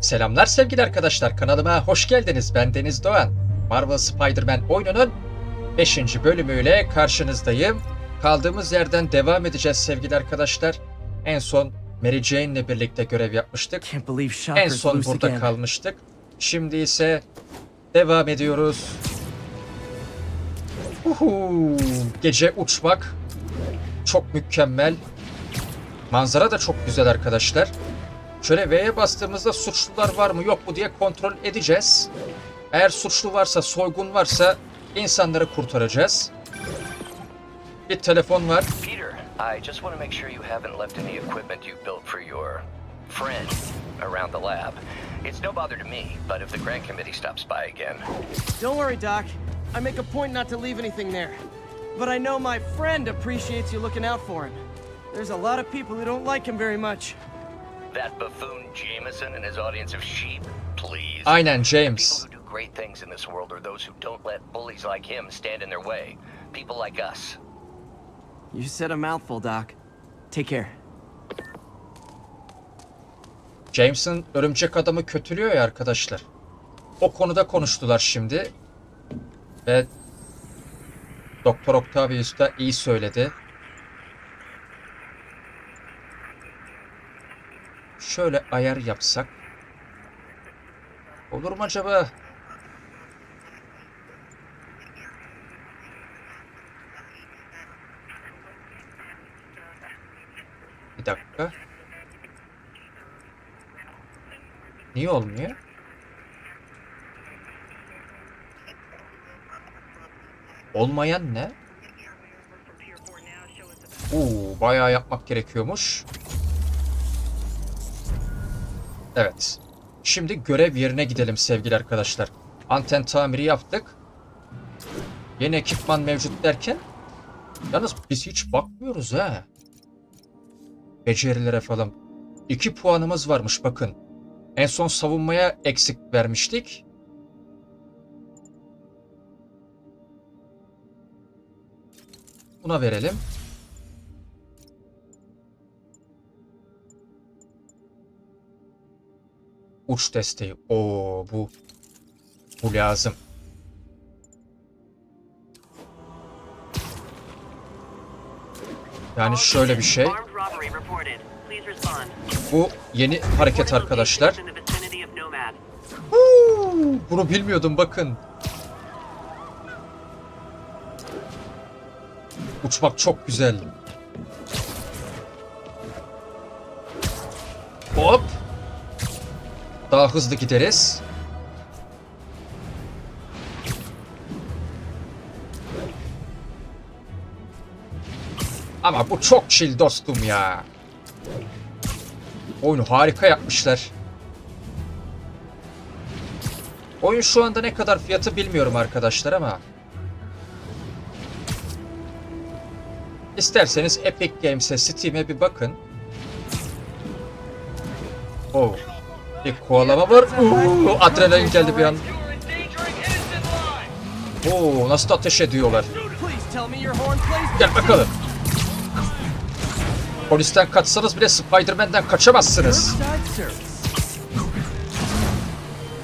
Selamlar sevgili arkadaşlar kanalıma hoş geldiniz. Ben Deniz Doğan. Marvel Spider-Man oyununun 5. bölümüyle karşınızdayım. Kaldığımız yerden devam edeceğiz sevgili arkadaşlar. En son Mary Jane ile birlikte görev yapmıştık. En son burada kalmıştık. Şimdi ise devam ediyoruz. Uhu, gece uçmak çok mükemmel. Manzara da çok güzel arkadaşlar. Şöyle V'ye bastığımızda suçlular var mı yok mu diye kontrol edeceğiz. Eğer suçlu varsa, soygun varsa insanları kurtaracağız. Bir telefon var. Peter, I just want to make sure you haven't left any equipment you built for your friend around the lab. It's no bother to me, but if the grant committee stops by again, Don't worry, Doc. I make a point not to leave anything there. But I know my friend appreciates you looking out for him. There's a lot of people who don't like him very much. That buffoon Jameson and his audience of sheep, please. Aynen People James. who do great things in this world are those who don't let bullies like him stand in their way. People like us. You said a mouthful, Doc. Take care. Jameson örümcek adamı kötülüyor ya arkadaşlar. O konuda konuştular şimdi. Ve Doktor Octavius da iyi söyledi. Şöyle ayar yapsak. Olur mu acaba? Bir dakika. Niye olmuyor? Olmayan ne? Oo, bayağı yapmak gerekiyormuş. Evet. Şimdi görev yerine gidelim sevgili arkadaşlar. Anten tamiri yaptık. Yeni ekipman mevcut derken yalnız biz hiç bakmıyoruz ha. Becerilere falan. 2 puanımız varmış bakın. En son savunmaya eksik vermiştik. Buna verelim. Uç desteği. Oo bu bu lazım. Yani şöyle bir şey. Bu yeni hareket arkadaşlar. Huu, Bunu bilmiyordum bakın. Uçmak çok güzel. Daha hızlı gideriz. Ama bu çok chill dostum ya. Oyunu harika yapmışlar. Oyun şu anda ne kadar fiyatı bilmiyorum arkadaşlar ama İsterseniz Epic Games'e, Steam'e bir bakın. Oh. Bir kovalama var. Oo, adrenalin geldi bir an. Oo, nasıl da ateş ediyorlar. Gel bakalım. Polisten kaçsanız bile Spider-Man'den kaçamazsınız.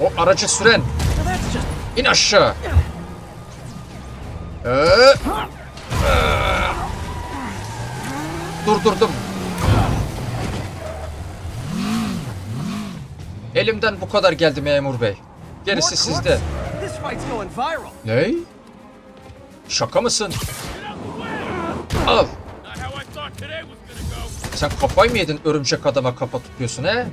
O aracı süren İn aşağı. Ee, ee. Durdurdum. Elimden bu kadar geldi memur bey. Gerisi sizde. Ne? Şaka mısın? Al. Sen kafayı mı yedin örümcek adama kafa tutuyorsun he?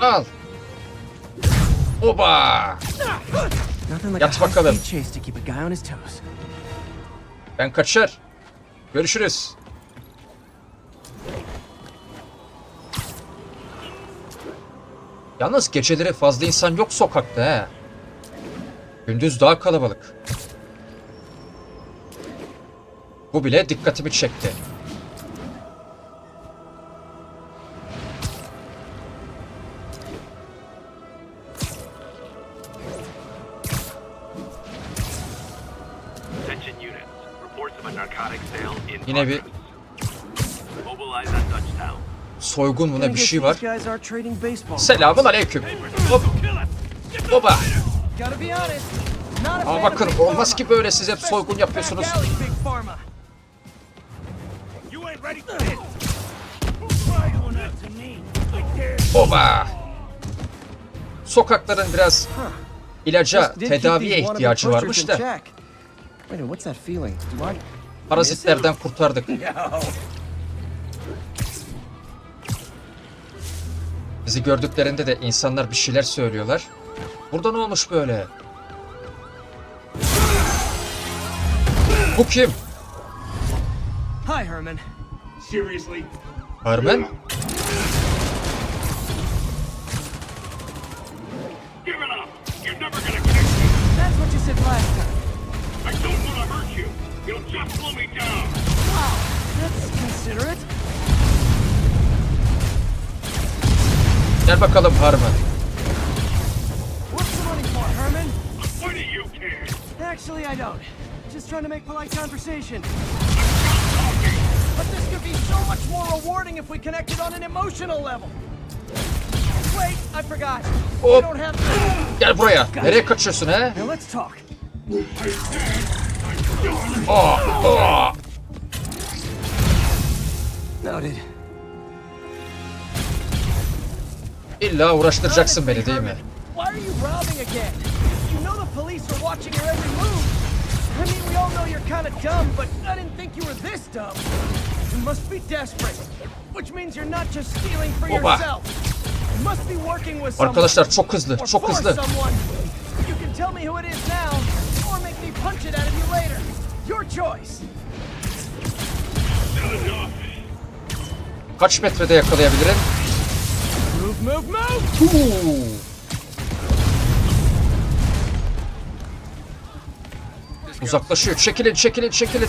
Al. Oba! Yat bakalım. Ben kaçar. Görüşürüz. Yalnız geceleri fazla insan yok sokakta he. Gündüz daha kalabalık. Bu bile dikkatimi çekti. Attention units. Soygun ne bir şey var. Selamun aleyküm. Hop. Baba. Gotta be honest. Not a Aa fan of bakın olmaz ki böyle siz hep soygun yapıyorsunuz. Oba. Sokakların biraz ilaca, tedaviye ihtiyacı varmış da parazitlerden kurtardık. Bizi gördüklerinde de insanlar bir şeyler söylüyorlar. Burada ne olmuş böyle? Bu kim? Hi, Herman. Seriously? Harmen? Give it up. You're never gonna catch me. That's what you said last time. I don't want to hurt you. You'll just slow me down. Wow, that's considerate. Do you care? Actually, I don't. Just trying to make polite conversation. But this could be so much more rewarding if we connected on an emotional level. Wait, I forgot. Hop. don't have. Gel buraya. Nereye kaçıyorsun he? Now let's talk. Aa, aa. Noted. İlla uğraştıracaksın beni değil mi? Oba. Arkadaşlar çok hızlı, çok hızlı. Kaç metrede yakalayabilirim? Move, move! Huu. Uzaklaşıyor. Çekilin, çekilin, çekilin.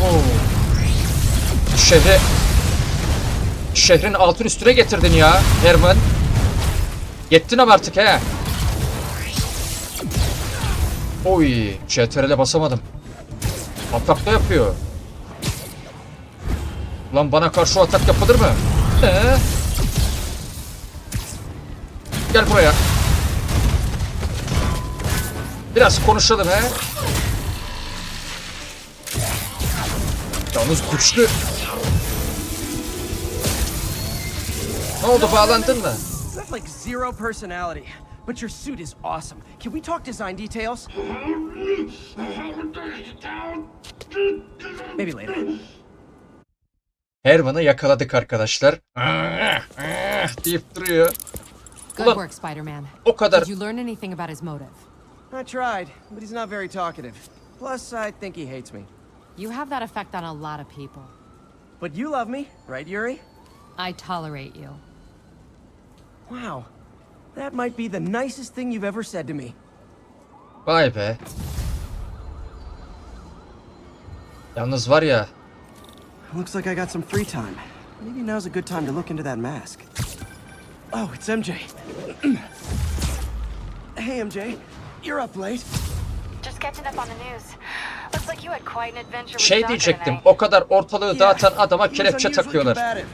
Oo. Şehri... Şehrin altın üstüne getirdin ya Herman. Yettin ama artık he. Oy, CTRL'e basamadım. Atak da yapıyor. Lan bana karşı atak yapılır mı? Ee? Gel buraya. Biraz konuşalım he. Yalnız güçlü. Ne oldu bağlandın mı? Have like zero personality, but your suit is awesome. Can we talk design details? Maybe later. Herman'ı yakaladık arkadaşlar. deyip duruyor. Good Ulan- work, Spider-Man. O kadar Did you learn anything about his motive? I tried, but he's not very talkative. Plus, I think he hates me. You have that effect on a lot of people. But you love me, right, Yuri? I tolerate you. Wow. That might be the nicest thing you've ever said to me. Vay be. Yalnız var ya Looks like I got some free time. Maybe now's a good time to look into that mask. Oh, it's MJ. hey, MJ. You're up late. Just catching up on the news. Looks like you had quite an adventure with şey Stalker diyecektim. O kadar ortalığı dağıtan adama he was kelepçe unusually takıyorlar.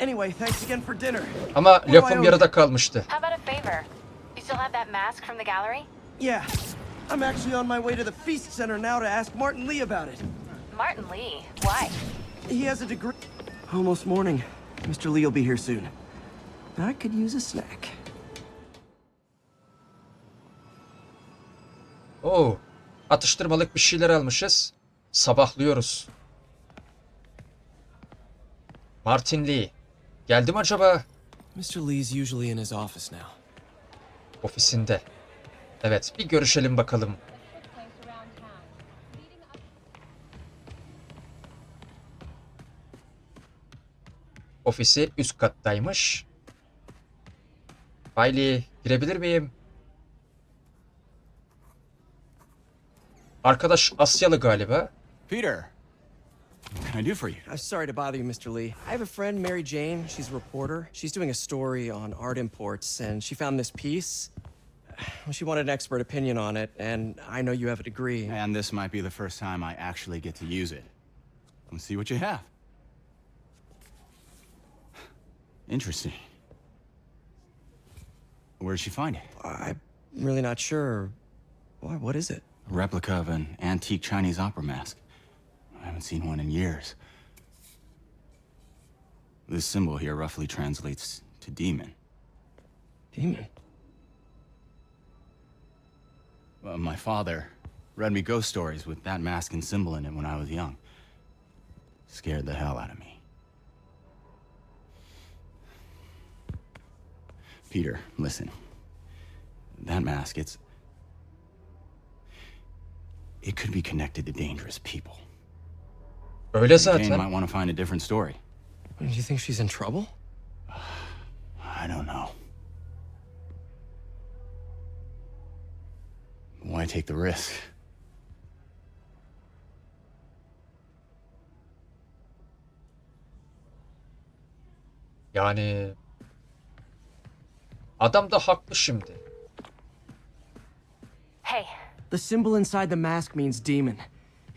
Anyway, thanks again for dinner. Ama What lafım yarıda kalmıştı. How about a favor? You still have that mask from the gallery? Yeah, I'm actually on my way to the Feast Center now to ask Martin Lee about it. Martin Lee. Why? He has a degree. Almost morning. Mr. Lee will be here soon. I could use a snack. Oo. Atıştırmalık bir şeyler almışız. Sabahlıyoruz. Martin Lee. Geldi mi acaba Mr. Lee's usually in his office now. ofisinde? Evet, bir görüşelim bakalım. Ofisi üst kattaymış. Bailey, girebilir miyim? Arkadaş Asyalı galiba. Peter, what can I do for you? I'm sorry to bother you, Mr. Lee. I have a friend, Mary Jane. She's a reporter. She's doing a story on art imports, and she found this piece. Well, she wanted an expert opinion on it, and I know you have a degree. And this might be the first time I actually get to use it. Let's see what you have. Interesting. Where'd she find it? I'm really not sure. Why, what is it? A replica of an antique Chinese opera mask. I haven't seen one in years. This symbol here roughly translates to demon. Demon. Well, my father read me ghost stories with that mask and symbol in it when I was young. Scared the hell out of me. Peter, listen. That mask, it's. It could be connected to dangerous people. Öyle Kane zaten. might want to find a different story. Do you think she's in trouble? I don't know. Why take the risk? Yani adam da haklı şimdi. Hey, The symbol inside the mask means demon.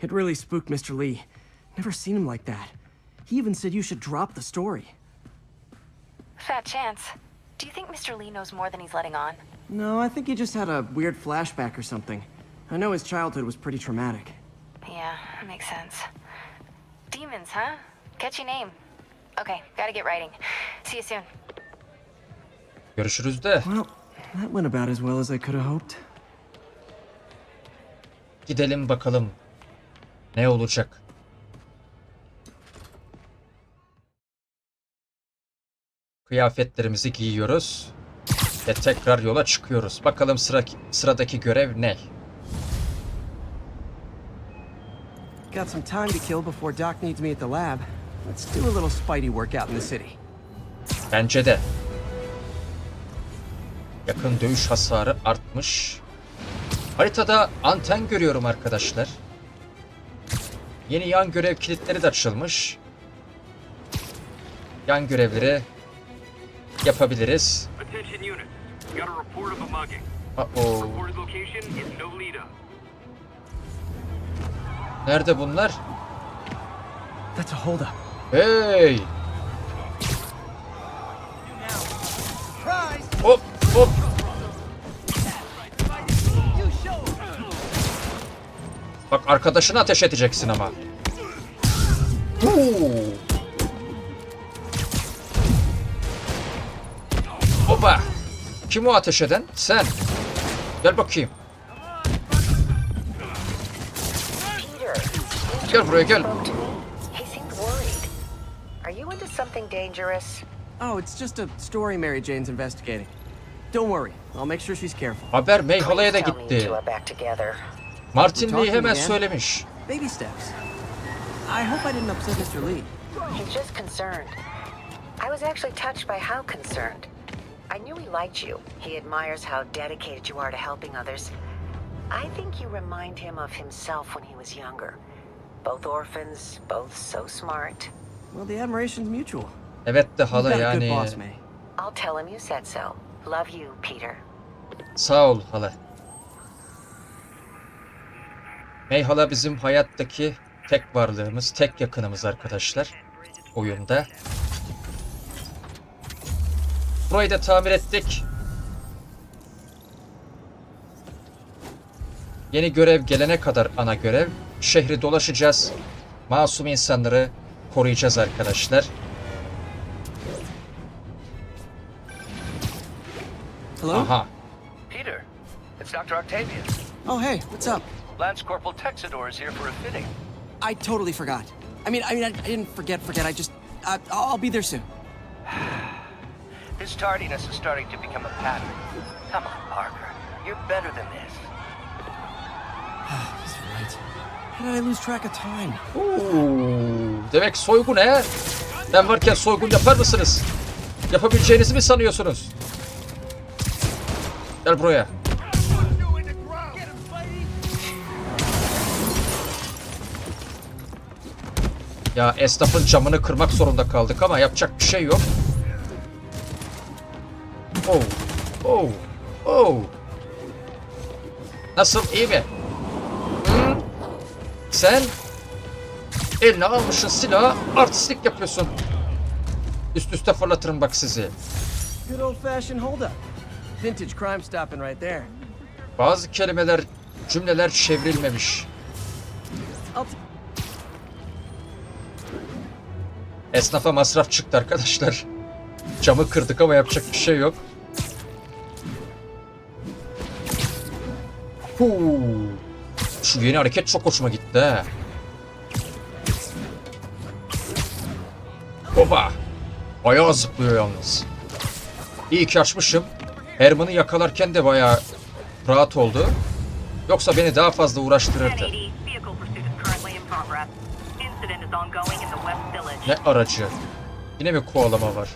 It really spooked Mr. Lee. Never seen him like that. He even said you should drop the story. fat chance. Do you think Mr. Lee knows more than he's letting on? No, I think he just had a weird flashback or something. I know his childhood was pretty traumatic. Yeah, that makes sense. Demons, huh? Catchy name. Okay, gotta get writing. See you soon. Have hoped. gidelim bakalım ne olacak. Kıyafetlerimizi giyiyoruz ve tekrar yola çıkıyoruz. Bakalım sıra, sıradaki görev ne? Got some time to kill before Doc needs me at the lab. Let's do a little Spidey workout in the city. Bence de. Yakın dövüş hasarı artmış. Haritada anten görüyorum arkadaşlar. Yeni yan görev kilitleri de açılmış. Yan görevleri yapabiliriz. İs Nolita. Nerede bunlar? That's a holdup. Hey! Hop hop. Bak arkadaşına ateş edeceksin ama. Oba. Kim o ateş eden? Sen. Gel bakayım. Gel buraya gel. Oh, it's just a story Mary Jane's investigating. Don't worry, I'll make sure she's careful. Haber Mayhala'ya da Please tell me you gitti. two are back together. Martin Talking Lee hemen söylemiş. Baby steps. I hope I didn't upset Mr. Lee. He's just concerned. I was actually touched by how concerned. I knew he liked you. He admires how dedicated you are to helping others. I think you remind him of himself when he was younger. Both orphans, both so smart. Well, the admiration's mutual. Evet de You've hala got a good yani. boss, May. I'll tell him you said so. Love you, Peter. Sağ ol hala. May hala bizim hayattaki tek varlığımız, tek yakınımız arkadaşlar. Oyunda. Burayı da tamir ettik. Yeni görev gelene kadar ana görev. Şehri dolaşacağız. Masum insanları koruyacağız arkadaşlar. Hello? Aha. Peter, it's Dr. Octavius. Oh, hey, what's up? Lance Corporal Texador is here for a fitting. I totally forgot. I mean, I mean, I, I didn't forget. Forget. I just, I, I'll be there soon. His tardiness is starting to become a pattern. Come on, Parker. You're better than this. He's right. How did I lose track of time? Oo, demek soygun he? Ben varken soygun yapar mısınız? Yapabileceğinizi mi sanıyorsunuz? Gel buraya. Ya esnafın camını kırmak zorunda kaldık ama yapacak bir şey yok. Oh, oh, oh. Nasıl iyi mi? Hı? Sen? Eline almışsın silahı artistlik yapıyorsun. Üst üste fırlatırım bak sizi. Good old fashioned hold up. Vintage crime stopping right there. Bazı kelimeler, cümleler çevrilmemiş. Esnafa masraf çıktı arkadaşlar. Camı kırdık ama yapacak bir şey yok. Huu. Şu yeni hareket çok hoşuma gitti ha. Oba. Bayağı zıplıyor yalnız. İyi ki açmışım. Herman'ı yakalarken de bayağı rahat oldu. Yoksa beni daha fazla uğraştırırdı. 1080, vehicle pursuit is currently in progress. Incident is ongoing in the West Village. Ne aracı? Yine mi kovalama var?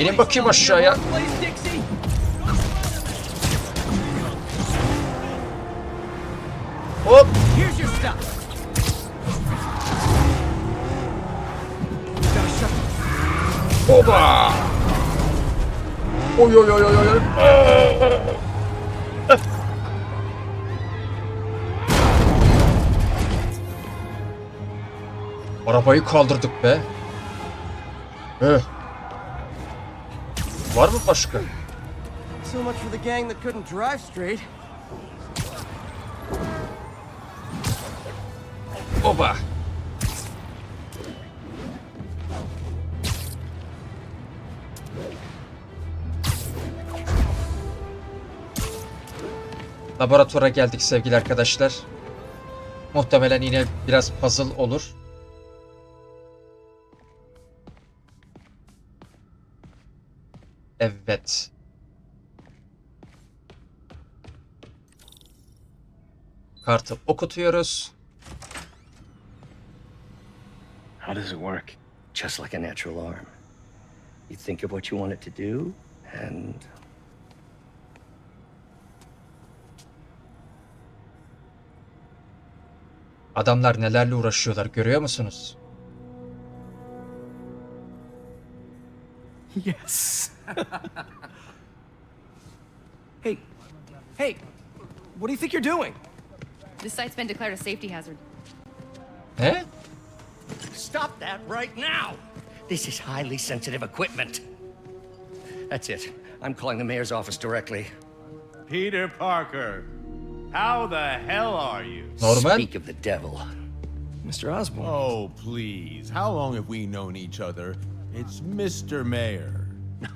İnin bakayım aşağıya. Hop! Oba! Oy oy oy oy oy. Arabayı kaldırdık be. Eh. Var mı başka? So much for the gang that couldn't drive straight. Oba! Laboratuvara geldik sevgili arkadaşlar. Muhtemelen yine biraz puzzle olur. Evet. Kartı okutuyoruz. How does it work? Just like a natural arm. You think of what you want it to do, and Adamlar nelerle uğraşıyorlar görüyor musunuz? Yes. hey, hey, what do you think you're doing? This site's been declared a safety hazard. Ne? stop that right now! This is highly sensitive equipment. That's it. I'm calling the mayor's office directly. Peter Parker, how the hell are you? Norman? Speak of the devil. Mr. Osborne. Oh, please. How long have we known each other? It's Mr. Mayor.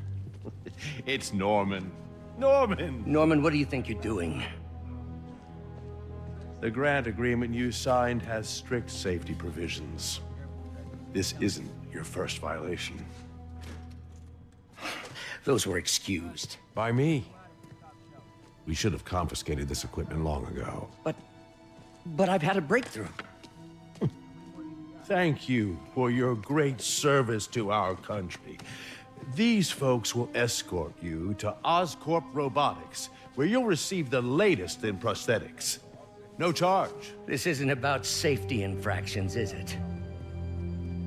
It's Norman. Norman! Norman, what do you think you're doing? The grant agreement you signed has strict safety provisions. This isn't your first violation. Those were excused. By me. We should have confiscated this equipment long ago. But. But I've had a breakthrough. Thank you for your great service to our country. These folks will escort you to Oscorp Robotics, where you'll receive the latest in prosthetics. No charge. This isn't about safety infractions, is it?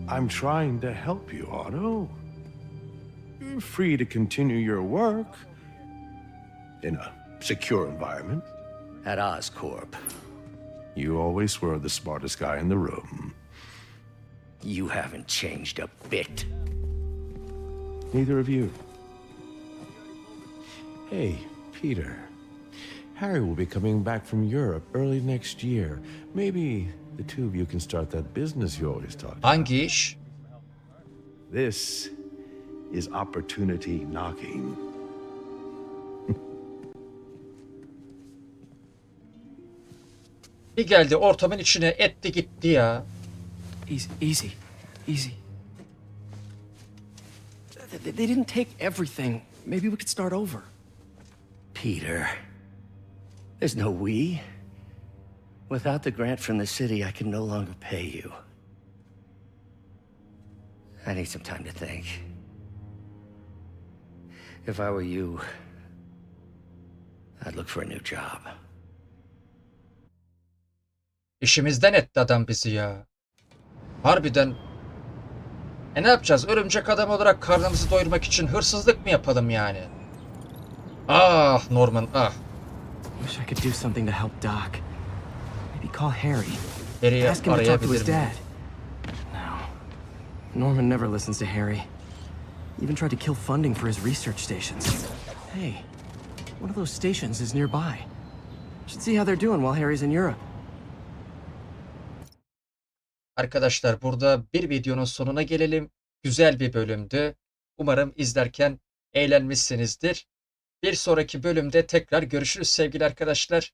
I'm trying to help you, Otto. You're free to continue your work in a secure environment. At Oscorp. You always were the smartest guy in the room. You haven't changed a bit. Neither of you. Hey, Peter. Harry will be coming back from Europe early next year. Maybe the two of you can start that business you always talked about. Hangi iş? This is opportunity knocking. Bir geldi ortamın içine etti gitti ya. Easy, easy, easy. They, they didn't take everything. Maybe we could start over. Peter. There's no we. Without the grant from the city, I can no longer pay you. I need some time to think. If I were you, I'd look for a new job. İşimizden etti adam bizi ya. Harbiden. E ne yapacağız? Örümcek adam olarak karnımızı doyurmak için hırsızlık mı yapalım yani? Ah Norman ah. Wish I could do something to help Doc. Maybe call Harry. Harry'i Ask him to talk to his dad. No. Norman never listens to Harry. Even tried to kill funding for his research stations. Hey, one of those stations is nearby. Should see how they're doing while Harry's in Europe. Arkadaşlar burada bir videonun sonuna gelelim. Güzel bir bölümdü. Umarım izlerken eğlenmişsinizdir. Bir sonraki bölümde tekrar görüşürüz sevgili arkadaşlar.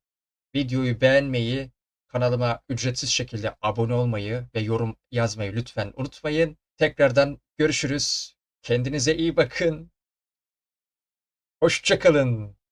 Videoyu beğenmeyi, kanalıma ücretsiz şekilde abone olmayı ve yorum yazmayı lütfen unutmayın. Tekrardan görüşürüz. Kendinize iyi bakın. Hoşçakalın.